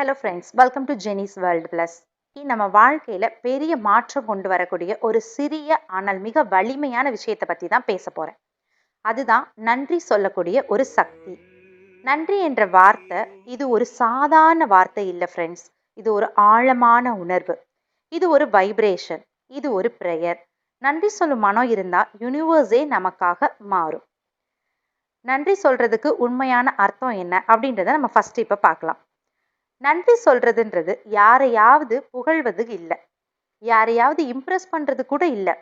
Hello friends welcome to Jenny's world plus நம்ம வாழ்க்கையில் பெரிய மாற்றம் கொண்டு வரக்கூடிய ஒரு சிறிய ஆனால் மிக வலிமையான விஷயத்தை பற்றி தான் பேச போகிறேன் அதுதான் நன்றி சொல்லக்கூடிய ஒரு சக்தி. நன்றி என்ற வார்த்தை இது ஒரு சாதாரண வார்த்தை இல்லை ஃப்ரெண்ட்ஸ் இது ஒரு ஆழமான உணர்வு. இது ஒரு வைப்ரேஷன் இது ஒரு ப்ரேயர் நன்றி சொல்லும் மனம் இருந்தால் யூனிவர்ஸே நமக்காக மாறும். நன்றி சொல்கிறதுக்கு உண்மையான அர்த்தம் என்ன அப்படின்றத நம்ம ஃபர்ஸ்ட் இப்போ பார்க்கலாம். நன்றி சொல்றதுன்றது யாரையாவது புகழ்வது இல்லை. யாரையாவது இம்ப்ரெஸ் பண்றது கூட இல்லை.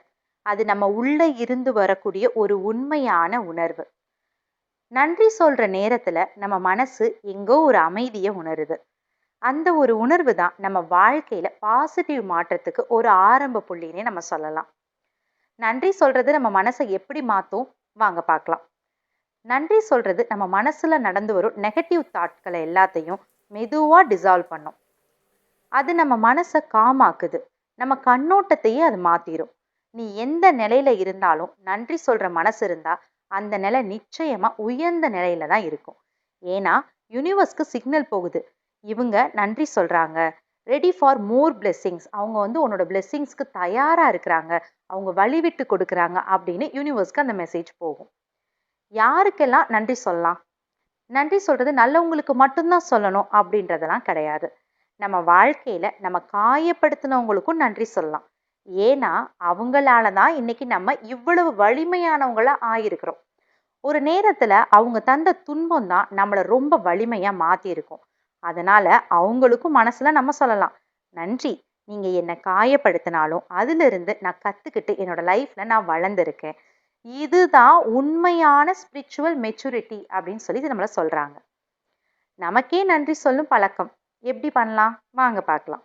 அது நம்ம உள்ள இருந்து வரக்கூடிய ஒரு உண்மையான உணர்வு. நன்றி சொல்ற நேரத்துல நம்ம மனசு எங்கோ ஒரு அமைதியை உணருது. அந்த ஒரு உணர்வு தான் நம்ம வாழ்க்கையில பாசிட்டிவ் மாற்றத்துக்கு ஒரு ஆரம்ப புள்ளினே நம்ம சொல்லலாம். நன்றி சொல்றது நம்ம மனசை எப்படி மாத்தும்? வாங்க பார்க்கலாம். நன்றி சொல்றது நம்ம மனசுல நடந்து வரும் நெகட்டிவ் தாட்களை எல்லாத்தையும் மெதுவாக டிசால்வ் பண்ணும். அது நம்ம மனசை காமாக்குது. நம்ம கண்ணோட்டத்தையே அது மாத்திரும். நீ எந்த நிலையில இருந்தாலும் நன்றி சொல்ற மனசு இருந்தா அந்த நிலை நிச்சயமா உயர்ந்த நிலையில தான் இருக்கும். ஏன்னா யூனிவர்ஸ்க்கு சிக்னல் போகுது. இவங்க நன்றி சொல்றாங்க. ரெடி ஃபார் மோர் பிளெஸ்ஸிங்ஸ் அவங்க வந்து உன்னோட பிளெஸ்ஸிங்ஸ்க்கு தயாரா இருக்கிறாங்க. அவங்க வழி விட்டு கொடுக்குறாங்க அப்படின்னு யூனிவர்ஸ்க்கு அந்த மெசேஜ் போகும். யாருக்கெல்லாம் நன்றி சொல்லலாம்? நன்றி சொல்றது நல்லவங்களுக்கு மட்டும்தான் சொல்லணும் அப்படின்றதெல்லாம் கிடையாது. நம்ம வாழ்க்கையில நம்ம காயப்படுத்தினவங்களுக்கும் நன்றி சொல்லலாம். ஏன்னா அவங்களால தான் இன்னைக்கு நம்ம இவ்வளவு வலிமையானவங்களா ஆயிருக்கிறோம். ஒரு நேரத்துல அவங்க தந்த துன்பம் தான் நம்மளை ரொம்ப வலிமையா மாத்தி இருக்கும் அதனால அவங்களுக்கும் மனசுல நம்ம சொல்லலாம் நன்றி நீங்க என்னை காயப்படுத்தினாலும் அதுல இருந்து நான் கத்துக்கிட்டு என்னோட லைஃப்ல நான் வளர்ந்துருக்கேன். இதுதான் உண்மையான ஸ்பிரிச்சுவல் மெச்சூரிட்டி அப்படின்னு சொல்லி நம்மளை சொல்கிறாங்க நமக்கே நன்றி சொல்லும் பழக்கம். எப்படி பண்ணலாம்? வாங்க பார்க்கலாம்.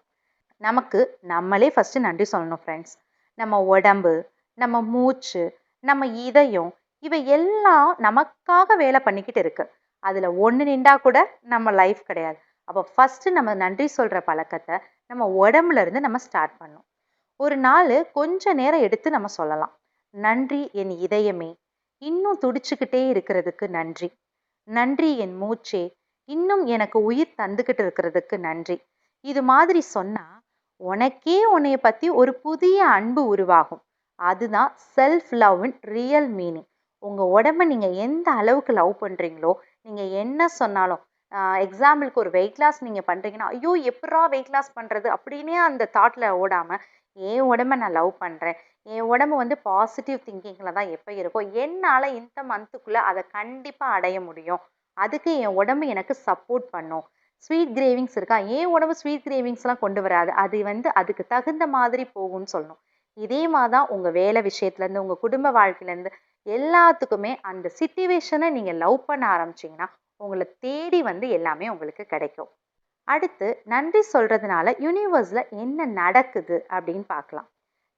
நமக்கு நம்மளே ஃபஸ்ட்டு நன்றி சொல்லணும் ஃப்ரெண்ட்ஸ் நம்ம உடம்பு நம்ம மூச்சு நம்ம இதயம் இவை எல்லாம் நமக்காக வேலை பண்ணிக்கிட்டு இருக்கு. அதில் ஒன்று நின்றா கூட நம்ம லைஃப் கிடையாது. அப்போ ஃபஸ்ட்டு நம்ம நன்றி சொல்கிற பழக்கத்தை நம்ம உடம்புல இருந்து நம்ம ஸ்டார்ட் பண்ணணும். ஒரு நாள் கொஞ்ச நேரம் எடுத்து நம்ம சொல்லலாம். நன்றி என் இதயமே. இன்னும் துடிச்சுக்கிட்டே இருக்கிறதுக்கு நன்றி. நன்றி என் மூச்சே. இன்னும் எனக்கு உயிர் தந்துக்கிட்டு இருக்கிறதுக்கு நன்றி. இது மாதிரி சொன்னா உனக்கே உன்னைய பத்தி ஒரு புதிய அன்பு உருவாகும். அதுதான் செல்ஃப் லவ்வின் ரியல் மீனிங் உங்க உடம்ப நீங்க எந்த அளவுக்கு லவ் பண்றீங்களோ நீங்க என்ன சொன்னாலும் எக்ஸாம்பிளுக்கு ஒரு வெயிட் லாஸ் நீங்க பண்றீங்கன்னா ஐயோ எப்படா வெயிட் லாஸ் பண்றது? அப்படின்னே அந்த தாட்ல ஓடாம ஏன் உடம்ப நான் லவ் பண்றேன்? என் உடம்பு வந்து பாசிட்டிவ் திங்கிங்கில் தான் எப்போ இருக்கும். என்னால் இந்த மந்த்துக்குள்ளே அதை கண்டிப்பாக அடைய முடியும். அதுக்கு என் உடம்பு எனக்கு சப்போர்ட் பண்ணும். ஸ்வீட் கிரேவிங்ஸ் இருக்கா? ஏன் உடம்பு ஸ்வீட் கிரேவிங்ஸ்லாம் கொண்டு வராது. அது வந்து அதுக்கு தகுந்த மாதிரி போகும்னு சொல்லணும். இதே மாதிரி தான் உங்கள் வேலை விஷயத்துலேருந்து உங்கள் குடும்ப வாழ்க்கையிலேருந்து எல்லாத்துக்குமே அந்த சுச்சுவேஷனை நீங்கள் லவ் பண்ண ஆரம்பிச்சிங்கன்னா உங்களை தேடி வந்து எல்லாமே உங்களுக்கு கிடைக்கும். அடுத்து நன்றி சொல்கிறதுனால யூனிவர்ஸில் என்ன நடக்குது அப்படின்னு பார்க்கலாம்.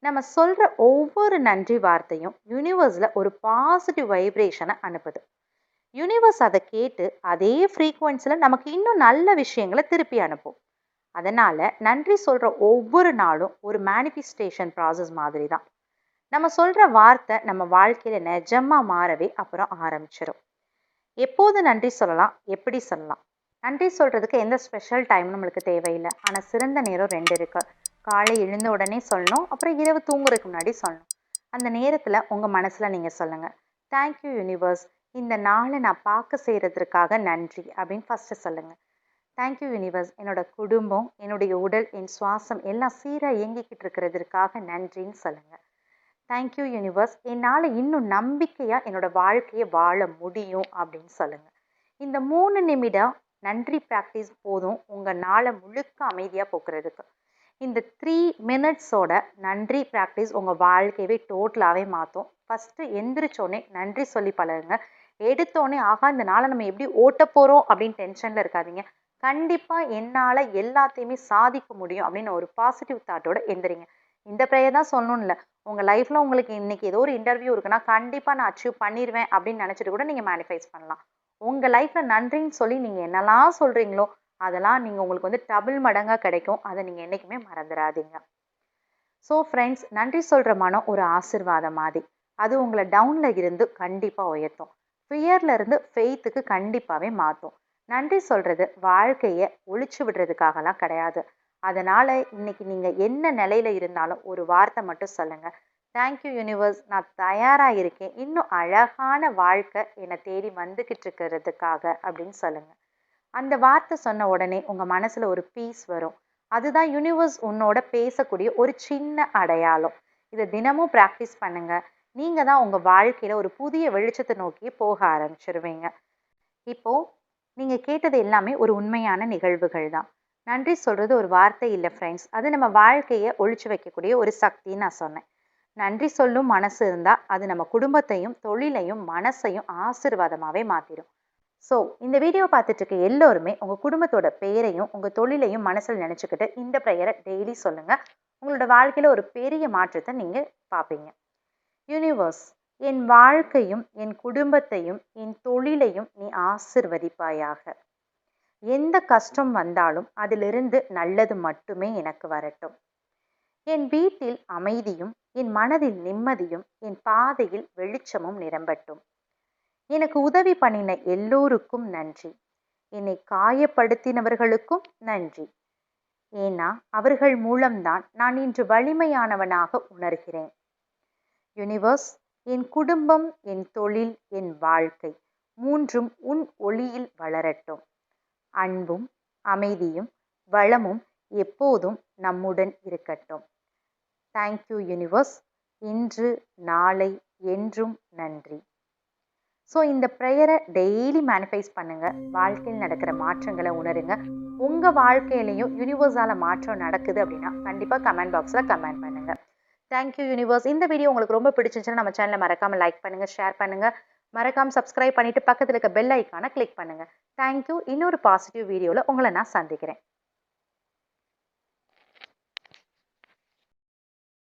நம்ம சொல்கிற ஒவ்வொரு நன்றி வார்த்தையும் யூனிவர்ஸில் ஒரு பாசிட்டிவ் வைப்ரேஷனை அனுப்புது. யூனிவர்ஸ் அதை கேட்டு அதே ஃப்ரீக்குவென்சியில் நமக்கு இன்னும் நல்ல விஷயங்களை திருப்பி அனுப்பும். அதனால் நன்றி சொல்கிற ஒவ்வொரு நாளும் ஒரு மேனிஃபிஸ்டேஷன் ப்ராசஸ் மாதிரி தான் நம்ம சொல்கிற வார்த்தை நம்ம வாழ்க்கையில் நிஜமாக மாறவே அப்புறம் ஆரம்பிச்சிடும் எப்போது நன்றி சொல்லலாம்? எப்படி சொல்லலாம்? நன்றி சொல்கிறதுக்கு எந்த ஸ்பெஷல் டைம் நம்மளுக்கு தேவையில்லை. ஆனால் சிறந்த நேரம் ரெண்டு இருக்குது காலை எழுந்த உடனே சொல்லணும். அப்புறம் இரவு தூங்குறதுக்கு முன்னாடி சொல்லணும். அந்த நேரத்தில் உங்கள் மனசில் நீங்கள் சொல்லுங்கள் தேங்க்யூ யூனிவர்ஸ் இந்த நாளை நான் பார்க்க செய்கிறதுக்காக நன்றி அப்படின்னு ஃபஸ்ட்டு சொல்லுங்கள் தேங்க்யூ யூனிவர்ஸ் என்னோட குடும்பம் என்னுடைய உடல் என் சுவாசம் எல்லாம் சீராக இயங்கிக்கிட்டு இருக்கிறதுக்காக நன்றின்னு சொல்லுங்கள் தேங்க்யூ யூனிவர்ஸ் என்னால் இன்னும் நம்பிக்கையாக என்னோடய வாழ்க்கையை வாழ முடியும் அப்படின்னு சொல்லுங்கள் இந்த மூணு நிமிடம் நன்றி ப்ராக்டிஸ் போதும். உங்கள் நாளை முழுக்க அமைதியாக போக்குறதுக்கு. இந்த த்ரீ மினிட்ஸோட நன்றி ப்ராக்டிஸ் உங்கள் வாழ்க்கையவே டோட்டலாகவே மாற்றும் ஃபஸ்ட்டு எந்திரிச்சோடனே நன்றி சொல்லி பழகுங்க. எடுத்தோடனே ஆகா இந்த நாளை நம்ம எப்படி ஓட்ட போகிறோம் அப்படின்னு டென்ஷனில் இருக்காதீங்க. கண்டிப்பாக என்னால் எல்லாத்தையுமே சாதிக்க முடியும் அப்படின்னு ஒரு பாசிட்டிவ் தாட்டோட எந்திரிங்க. இந்த ப்ரேயர் தான் சொல்லணும்ல. இல்லை உங்கள் லைஃப்பில் உங்களுக்கு இன்றைக்கி ஏதோ ஒரு இன்டர்வியூ இருக்குன்னா கண்டிப்பாக நான் அச்சீவ் பண்ணிடுவேன் அப்படின்னு நினச்சிட்டு கூட நீங்கள் மேனிஃபைஸ் பண்ணலாம். உங்கள் லைஃப்பில் நன்றின்னு சொல்லி நீங்கள் என்னெல்லாம் சொல்கிறீங்களோ அதெல்லாம் நீங்கள் உங்களுக்கு வந்து டபுள் மடங்காக கிடைக்கும். அதை நீங்கள் என்றைக்குமே மறந்துடாதீங்க ஸோ ஃப்ரெண்ட்ஸ் நன்றி சொல்கிற மனம் ஒரு ஆசிர்வாதம் மாதிரி. அது உங்களை டவுனில் இருந்து கண்டிப்பாக உயர்த்தும். ஃபியரில் இருந்து ஃபெய்த்துக்கு கண்டிப்பாகவே மாற்றும் நன்றி சொல்கிறது வாழ்க்கையை ஒழிச்சு விடுறதுக்காகலாம் கிடையாது. அதனால் இன்னைக்கு நீங்கள் என்ன நிலையில இருந்தாலும் ஒரு வார்த்தை மட்டும் சொல்லுங்கள் தேங்க்யூ யூனிவர்ஸ் நான் தயாராக இருக்கேன். இன்னும் அழகான வாழ்க்கை என்னை தேடி வந்துக்கிட்டு இருக்கிறதுக்காக அப்படின்னு சொல்லுங்கள் அந்த வார்த்தை சொன்ன உடனே உங்கள் மனசில் ஒரு பீஸ் வரும். அதுதான் யூனிவர்ஸ் உன்னோட பேசக்கூடிய ஒரு சின்ன அடையாளம். இதை தினமும் ப்ராக்டிஸ் பண்ணுங்கள் நீங்கள் தான் உங்கள் வாழ்க்கையில் ஒரு புதிய வெளிச்சத்தை நோக்கி போக ஆரம்பிச்சிருவீங்க. இப்போது நீங்கள் கேட்டது எல்லாமே ஒரு உண்மையான நிகழ்வுகள் தான். நன்றி சொல்கிறது ஒரு வார்த்தை இல்லை ஃப்ரெண்ட்ஸ் அது நம்ம வாழ்க்கையை ஒழிச்சு வைக்கக்கூடிய ஒரு சக்தின்னு நான் சொன்னேன். நன்றி சொல்லும் மனசு இருந்தால் அது நம்ம குடும்பத்தையும் தொழிலையும் மனசையும் ஆசிர்வாதமாகவே மாற்றிடும் ஸோ இந்த வீடியோ பார்த்துட்டு இருக்க எல்லோருமே உங்கள் குடும்பத்தோட பெயரையும் உங்கள் தொழிலையும் மனசில் நினச்சிக்கிட்டு இந்த ப்ரேயரை டெய்லி சொல்லுங்கள் உங்களோட வாழ்க்கையில் ஒரு பெரிய மாற்றத்தை நீங்கள் பார்ப்பீங்க. யூனிவர்ஸ் என் வாழ்க்கையும் என் குடும்பத்தையும் என் தொழிலையும் நீ ஆசிர்வதிப்பாயாக. எந்த கஷ்டம் வந்தாலும் அதிலிருந்து நல்லது மட்டுமே எனக்கு வரட்டும். என் வீட்டில் அமைதியும் என் மனதில் நிம்மதியும் என் பாதையில் வெளிச்சமும் நிரம்பட்டும். எனக்கு உதவி பண்ணின எல்லோருக்கும் நன்றி. என்னை காயப்படுத்தினவர்களுக்கும் நன்றி. ஏன்னா அவர்கள் மூலம்தான் நான் இன்று வலிமையானவனாக உணர்கிறேன். யூனிவர்ஸ் என் குடும்பம் என் தொழில் என் வாழ்க்கை மூன்றும் உன் ஒளியில் வளரட்டும். அன்பும் அமைதியும் வளமும் எப்போதும் நம்முடன் இருக்கட்டும். Thank you universe. இன்று நாளை என்றும் நன்றி. ஸோ இந்த ப்ரேயரை டெய்லி மேனிஃபைஸ் பண்ணுங்கள் வாழ்க்கையில் நடக்கிற மாற்றங்களை உணருங்க. உங்கள் வாழ்க்கையிலையும் யூனிவர்ஸால் மாற்றம் நடக்குது அப்படின்னா கண்டிப்பாக கமெண்ட் பாக்ஸில் கமெண்ட் பண்ணுங்கள் தேங்க்யூ யூனிவர்ஸ் இந்த வீடியோ உங்களுக்கு ரொம்ப பிடிச்சிருந்துச்சுன்னா நம்ம சேனலை மறக்காமல் லைக் பண்ணுங்கள் ஷேர் பண்ணுங்கள் மறக்காமல் சப்ஸ்கிரைப் பண்ணிவிட்டு பக்கத்தில் இருக்க பெல் ஐக்கானை கிளிக் பண்ணுங்கள் தேங்க்யூ இன்னொரு பாசிட்டிவ் வீடியோவில் உங்களை நான் சந்திக்கிறேன்.